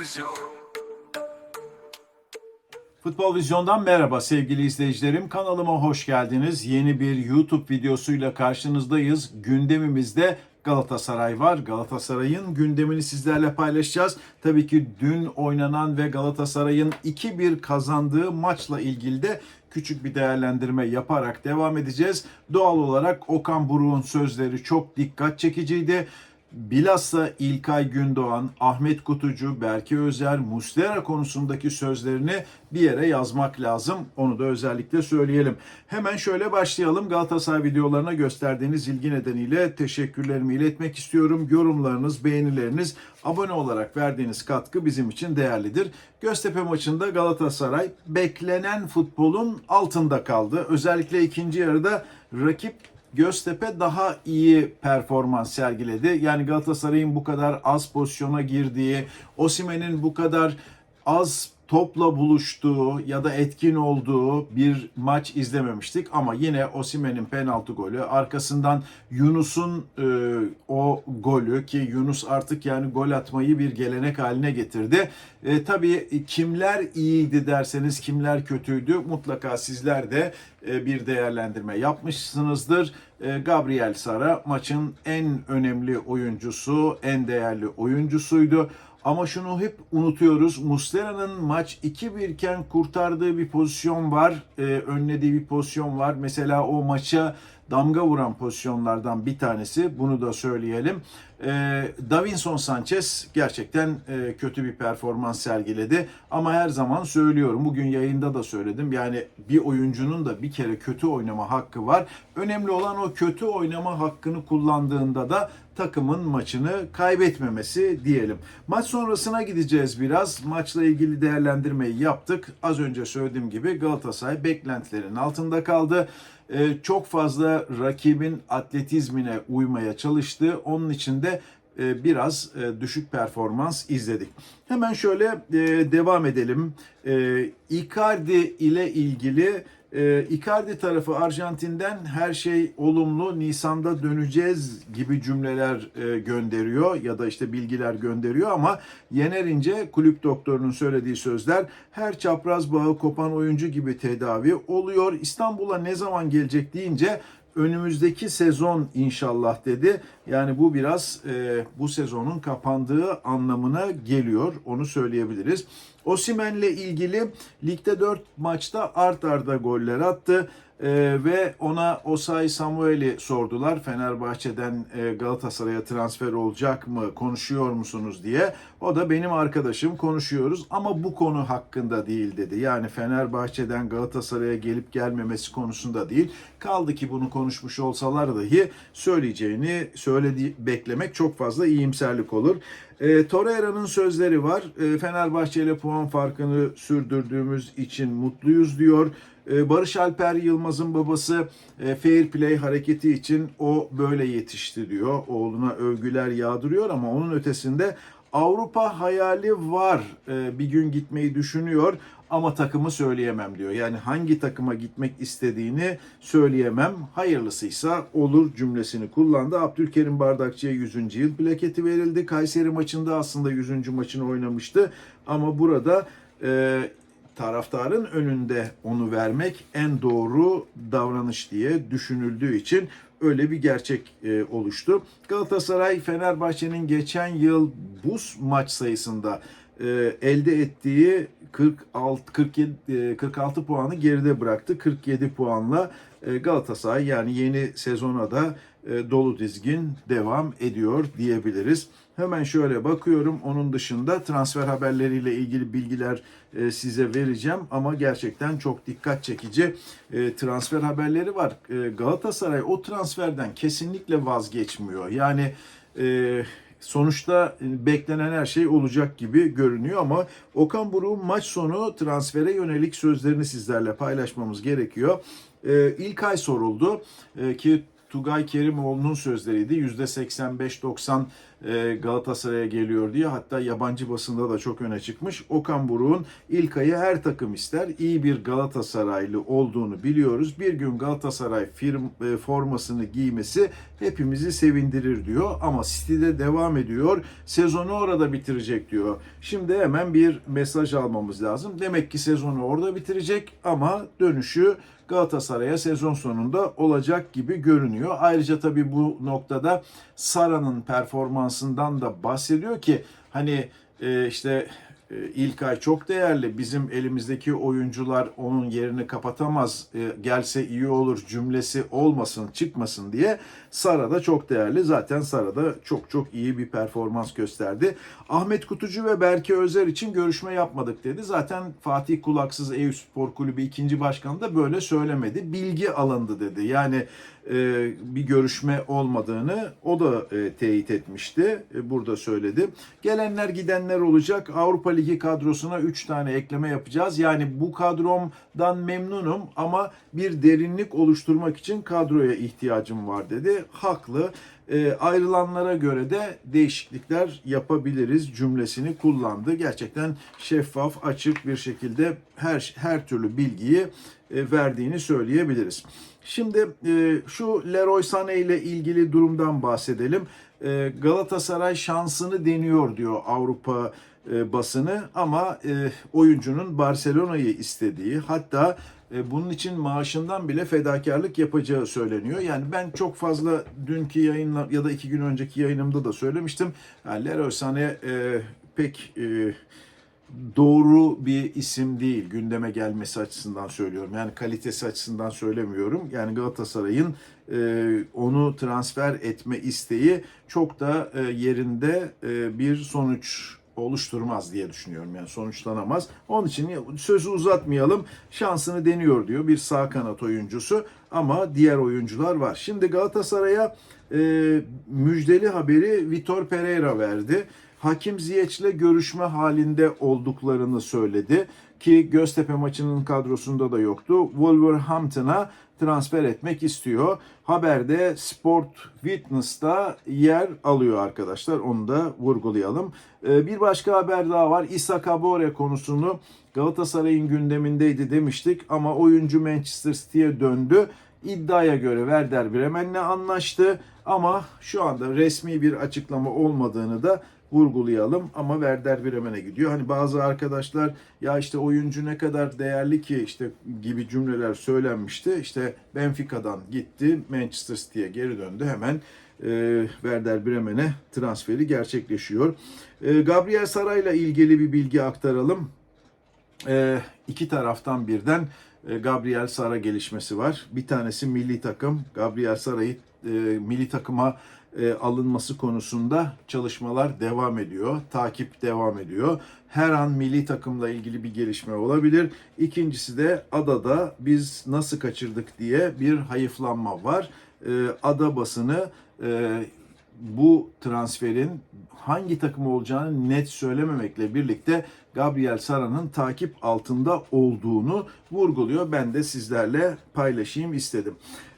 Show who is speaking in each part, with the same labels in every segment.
Speaker 1: Vizyon.
Speaker 2: Futbol Vizyon'dan merhaba sevgili izleyicilerim. Kanalıma hoş geldiniz. Yeni bir YouTube videosuyla karşınızdayız. Gündemimizde Galatasaray var. Galatasaray'ın gündemini sizlerle paylaşacağız. Tabii ki dün oynanan ve Galatasaray'ın 2-1 kazandığı maçla ilgili de küçük bir değerlendirme yaparak devam edeceğiz. Doğal olarak Okan Buruk'un sözleri çok dikkat çekiciydi. Bilhassa İlkay Gündoğan, Ahmet Kutucu, Berke Özer, Muslera konusundaki sözlerini bir yere yazmak lazım. Onu da özellikle söyleyelim. Hemen şöyle başlayalım. Galatasaray videolarına gösterdiğiniz ilgi nedeniyle teşekkürlerimi iletmek istiyorum. Yorumlarınız, beğenileriniz, abone olarak verdiğiniz katkı bizim için değerlidir. Göztepe maçında Galatasaray beklenen futbolun altında kaldı. Özellikle ikinci yarıda rakip Göztepe daha iyi performans sergiledi. Yani Galatasaray'ın bu kadar az pozisyona girdiği, Osimen'in bu kadar az topla buluştuğu ya da etkin olduğu bir maç izlememiştik ama yine Osimen'in penaltı golü arkasından Yunus'un e, o golü ki Yunus artık yani gol atmayı bir gelenek haline getirdi. E, tabii kimler iyiydi derseniz kimler kötüydü mutlaka sizler de e, bir değerlendirme yapmışsınızdır. E, Gabriel Sara maçın en önemli oyuncusu, en değerli oyuncusuydu. Ama şunu hep unutuyoruz. Muslera'nın maç 2-1 iken kurtardığı bir pozisyon var. Ee, önlediği bir pozisyon var. Mesela o maça damga vuran pozisyonlardan bir tanesi. Bunu da söyleyelim. Ee, Davinson Sanchez gerçekten e, kötü bir performans sergiledi. Ama her zaman söylüyorum. Bugün yayında da söyledim. Yani bir oyuncunun da bir kere kötü oynama hakkı var. Önemli olan o kötü oynama hakkını kullandığında da takımın maçını kaybetmemesi diyelim. Maç sonrasına gideceğiz biraz. Maçla ilgili değerlendirmeyi yaptık. Az önce söylediğim gibi Galatasaray beklentilerin altında kaldı. Ee, çok fazla rakibin atletizmine uymaya çalıştı. Onun için de biraz e, düşük performans izledik. Hemen şöyle e, devam edelim. E, Icardi ile ilgili e, Icardi tarafı Arjantin'den her şey olumlu, Nisan'da döneceğiz gibi cümleler e, gönderiyor ya da işte bilgiler gönderiyor ama Yenerince kulüp doktorunun söylediği sözler her çapraz bağı kopan oyuncu gibi tedavi oluyor. İstanbul'a ne zaman gelecek deyince önümüzdeki sezon inşallah dedi. Yani bu biraz e, bu sezonun kapandığı anlamına geliyor. Onu söyleyebiliriz. Osimen'le ilgili ligde 4 maçta art arda goller attı. Ee, ve ona Osay Samuel'i sordular. Fenerbahçe'den e, Galatasaray'a transfer olacak mı, konuşuyor musunuz diye. O da benim arkadaşım konuşuyoruz ama bu konu hakkında değil dedi. Yani Fenerbahçe'den Galatasaray'a gelip gelmemesi konusunda değil. Kaldı ki bunu konuşmuş olsalar dahi söyleyeceğini söyledi beklemek çok fazla iyimserlik olur. E, Torreira'nın sözleri var. E, Fenerbahçe ile puan farkını sürdürdüğümüz için mutluyuz diyor. E, Barış Alper Yılmaz'ın babası e, fair play hareketi için o böyle yetişti diyor. Oğluna övgüler yağdırıyor ama onun ötesinde Avrupa hayali var. E, bir gün gitmeyi düşünüyor ama takımı söyleyemem diyor. Yani hangi takıma gitmek istediğini söyleyemem. Hayırlısıysa olur cümlesini kullandı. Abdülkerim Bardakçı'ya 100. yıl plaketi verildi. Kayseri maçında aslında 100. maçını oynamıştı. Ama burada e, taraftarın önünde onu vermek en doğru davranış diye düşünüldüğü için öyle bir gerçek e, oluştu. Galatasaray Fenerbahçe'nin geçen yıl bu maç sayısında e, elde ettiği 46 47 e, 46 puanı geride bıraktı. 47 puanla e, Galatasaray yani yeni sezona da dolu dizgin devam ediyor diyebiliriz. Hemen şöyle bakıyorum. Onun dışında transfer haberleriyle ilgili bilgiler e, size vereceğim ama gerçekten çok dikkat çekici e, transfer haberleri var. E, Galatasaray o transferden kesinlikle vazgeçmiyor. Yani e, sonuçta beklenen her şey olacak gibi görünüyor ama Okan Buruk'un maç sonu transfere yönelik sözlerini sizlerle paylaşmamız gerekiyor. E, ilk ay soruldu e, ki Tugay Kerimoğlu'nun sözleriydi. %85-90 e, Galatasaray'a geliyor diye. Hatta yabancı basında da çok öne çıkmış. Okan Buruk'un İlkay'ı her takım ister. İyi bir Galatasaraylı olduğunu biliyoruz. Bir gün Galatasaray firm, e, formasını giymesi hepimizi sevindirir diyor. Ama City'de devam ediyor. Sezonu orada bitirecek diyor. Şimdi hemen bir mesaj almamız lazım. Demek ki sezonu orada bitirecek ama dönüşü Galatasaray'a sezon sonunda olacak gibi görünüyor. Ayrıca tabii bu noktada Sara'nın performansından da bahsediyor ki hani e, işte e, İlkay çok değerli. Bizim elimizdeki oyuncular onun yerini kapatamaz. E, gelse iyi olur cümlesi olmasın, çıkmasın diye. Sara da çok değerli. Zaten Sara da çok çok iyi bir performans gösterdi. Ahmet Kutucu ve Berke Özer için görüşme yapmadık dedi. Zaten Fatih Kulaksız Eyüp Spor Kulübü ikinci başkanı da böyle söylemedi. Bilgi alındı dedi. Yani bir görüşme olmadığını o da e, teyit etmişti. E, burada söyledi. Gelenler gidenler olacak. Avrupa Ligi kadrosuna 3 tane ekleme yapacağız. Yani bu kadromdan memnunum ama bir derinlik oluşturmak için kadroya ihtiyacım var dedi. Haklı. E, ayrılanlara göre de değişiklikler yapabiliriz cümlesini kullandı. Gerçekten şeffaf, açık bir şekilde her her türlü bilgiyi e, verdiğini söyleyebiliriz. Şimdi e, şu Leroy Sané ile ilgili durumdan bahsedelim. E, Galatasaray şansını deniyor diyor Avrupa basını ama oyuncunun Barcelona'yı istediği hatta bunun için maaşından bile fedakarlık yapacağı söyleniyor. Yani ben çok fazla dünkü yayınla ya da iki gün önceki yayınımda da söylemiştim. Leroy Sané e, pek e, doğru bir isim değil gündeme gelmesi açısından söylüyorum. Yani kalitesi açısından söylemiyorum. Yani Galatasaray'ın e, onu transfer etme isteği çok da e, yerinde e, bir sonuç oluşturmaz diye düşünüyorum. Yani sonuçlanamaz. Onun için sözü uzatmayalım. Şansını deniyor diyor bir sağ kanat oyuncusu ama diğer oyuncular var. Şimdi Galatasaray'a e, müjdeli haberi Vitor Pereira verdi. Hakim Ziyech'le görüşme halinde olduklarını söyledi ki Göztepe maçının kadrosunda da yoktu. Wolverhampton'a transfer etmek istiyor. Haberde Sport Witness'ta yer alıyor arkadaşlar. Onu da vurgulayalım. Ee, bir başka haber daha var. İsa Kabore konusunu Galatasaray'ın gündemindeydi demiştik ama oyuncu Manchester City'ye döndü. İddiaya göre Werder Bremen'le anlaştı ama şu anda resmi bir açıklama olmadığını da vurgulayalım ama Werder Bremen'e gidiyor. Hani bazı arkadaşlar ya işte oyuncu ne kadar değerli ki işte gibi cümleler söylenmişti. İşte Benfica'dan gitti Manchester City'ye geri döndü hemen e, Werder Bremen'e transferi gerçekleşiyor. E, Gabriel Saray'la ilgili bir bilgi aktaralım. E, iki taraftan birden e, Gabriel Sara gelişmesi var. Bir tanesi milli takım. Gabriel Saray'ı e, milli takıma e, alınması konusunda çalışmalar devam ediyor. Takip devam ediyor. Her an milli takımla ilgili bir gelişme olabilir. İkincisi de adada biz nasıl kaçırdık diye bir hayıflanma var. E, ada basını e, bu transferin hangi takım olacağını net söylememekle birlikte Gabriel Sara'nın takip altında olduğunu vurguluyor. Ben de sizlerle paylaşayım istedim.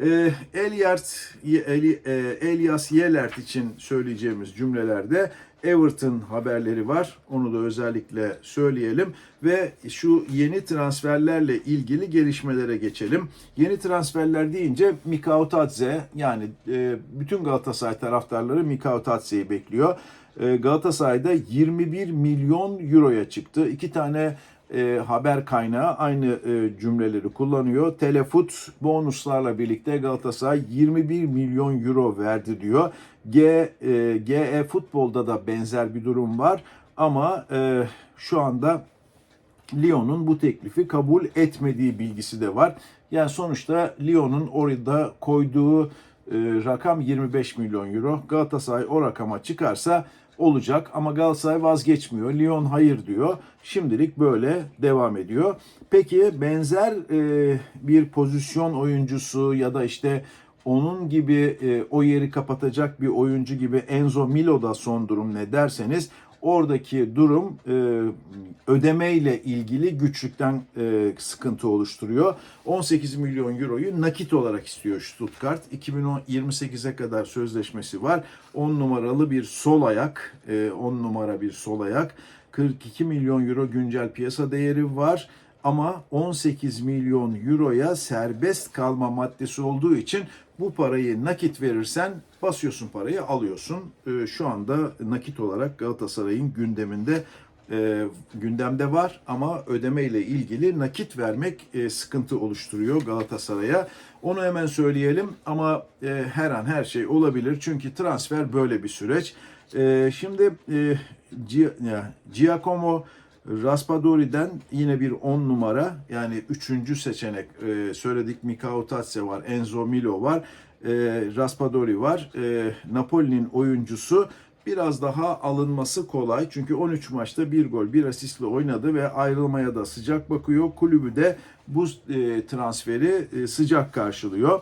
Speaker 2: E, Elyart, Eli, e, Elias Yelert için söyleyeceğimiz cümlelerde Everton haberleri var. Onu da özellikle söyleyelim ve şu yeni transferlerle ilgili gelişmelere geçelim. Yeni transferler deyince Mikao yani e, bütün Galatasaray taraftarları Mikao bekliyor. E, Galatasaray'da 21 milyon euroya çıktı. İki tane e, haber kaynağı aynı e, cümleleri kullanıyor. Telefut bonuslarla birlikte Galatasaray 21 milyon euro verdi diyor. G, e, GE futbolda da benzer bir durum var ama e, şu anda Lyon'un bu teklifi kabul etmediği bilgisi de var. Yani sonuçta Lyon'un orada koyduğu rakam 25 milyon euro. Galatasaray o rakama çıkarsa olacak ama Galatasaray vazgeçmiyor. Lyon hayır diyor. Şimdilik böyle devam ediyor. Peki benzer e, bir pozisyon oyuncusu ya da işte onun gibi e, o yeri kapatacak bir oyuncu gibi Enzo Milo'da son durum ne derseniz Oradaki durum e, ödeme ile ilgili güçlükten e, sıkıntı oluşturuyor. 18 milyon euroyu nakit olarak istiyor Stuttgart. 2028'e kadar sözleşmesi var. 10 numaralı bir sol ayak, e, 10 numara bir sol ayak. 42 milyon euro güncel piyasa değeri var ama 18 milyon euroya serbest kalma maddesi olduğu için bu parayı nakit verirsen basıyorsun parayı alıyorsun. Ee, Şu anda nakit olarak Galatasaray'ın gündeminde e, gündemde var ama ödeme ile ilgili nakit vermek e, sıkıntı oluşturuyor Galatasaray'a. Onu hemen söyleyelim ama e, her an her şey olabilir çünkü transfer böyle bir süreç. E, şimdi e, Giacomo Raspadori'den yine bir 10 numara yani üçüncü seçenek e, söyledik Mikao Tatse var, Enzo Milo var, e, Raspadori var. E, Napoli'nin oyuncusu biraz daha alınması kolay. Çünkü 13 maçta bir gol, bir asistle oynadı ve ayrılmaya da sıcak bakıyor. Kulübü de bu e, transferi e, sıcak karşılıyor.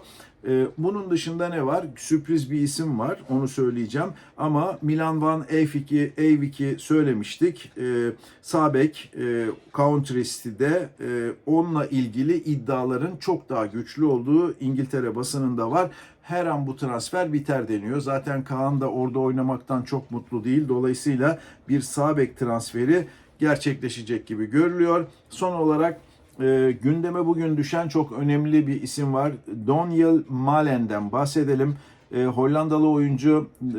Speaker 2: E, bunun dışında ne var? Sürpriz bir isim var. Onu söyleyeceğim. Ama Milan Van Eyvik'i Eyvik'i söylemiştik. E, Sabek e, Country City'de e, onunla ilgili iddiaların çok daha güçlü olduğu İngiltere basınında var. Her an bu transfer biter deniyor. Zaten Kaan da orada oynamaktan çok mutlu değil. Dolayısıyla bir Sabek transferi gerçekleşecek gibi görülüyor. Son olarak e, gündeme bugün düşen çok önemli bir isim var. Daniel Malen'den bahsedelim. E, Hollandalı oyuncu e,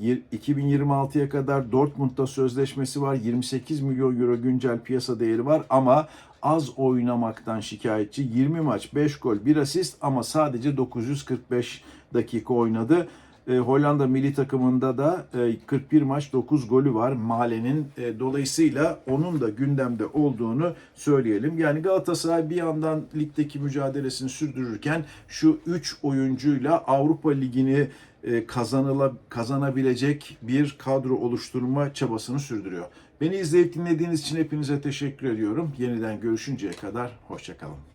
Speaker 2: yir- 2026'ya kadar Dortmund'da sözleşmesi var. 28 milyon euro güncel piyasa değeri var ama az oynamaktan şikayetçi. 20 maç, 5 gol, 1 asist ama sadece 945 dakika oynadı. E, Hollanda milli takımında da e, 41 maç 9 golü var Male'nin. E, dolayısıyla onun da gündemde olduğunu söyleyelim. Yani Galatasaray bir yandan ligdeki mücadelesini sürdürürken şu 3 oyuncuyla Avrupa Ligi'ni e, kazanıla, kazanabilecek bir kadro oluşturma çabasını sürdürüyor. Beni izleyip dinlediğiniz için hepinize teşekkür ediyorum. Yeniden görüşünceye kadar hoşçakalın.